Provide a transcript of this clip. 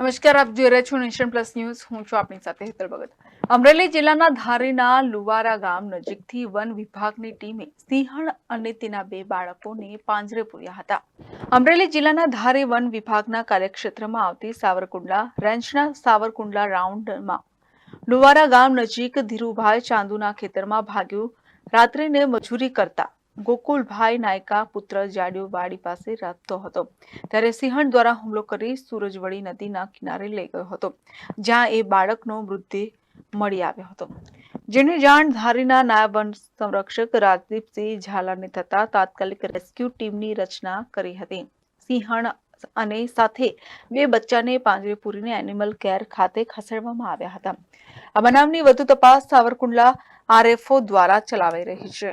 નમસ્કાર, આપ જોઈ રહ્યા છો નેશન પ્લસ ન્યૂઝ. હું છું આપની સાથે હેતલ ભગત. અમરેલી જિલ્લાના ધારીના લુવારા ગામ નજીકથી વન વિભાગની ટીમે સિંહણ અને તેના બે બાળકોને પાંજરે પૂર્યા હતા. અમરેલી જિલ્લાના ધારી વન વિભાગના કાર્યક્ષેત્રમાં આવતી સાવરકુંડલા રેન્જના સાવરકુંડલા રાઉન્ડમાં લુવારા ગામ નજીક ધીરુભાઈ ચાંદુના ખેતરમાં ભાગ્યું. રાત્રિને મજૂરી કરતા ગોકુલભાઈ નાયકા પુત્ર જાડિયો વાડી પાસે રાખતો હતો. ત્યારે સિંહણ દ્વારા હુમલો કરી સૂરજવડી નદીના કિનારે લઈ ગયો હતો, જ્યાં એ બાળકનો મૃતદેહ મળી આવ્યો હતો. જેની જાણ ધારીના નાયબ સંરક્ષક રાજદીપસિંહ ઝાલાને થતા તાત્કાલિક રેસ્ક્યુ ટીમની રચના કરી હતી. સિંહણ અને સાથે બે બચ્ચાને પાંજરે પૂરીને એનિમલ કેર ખાતે ખસેડવામાં આવ્યા હતા. આ બનાવની વધુ તપાસ સાવરકુંડલા આરએફઓ દ્વારા ચલાવાઈ રહી છે.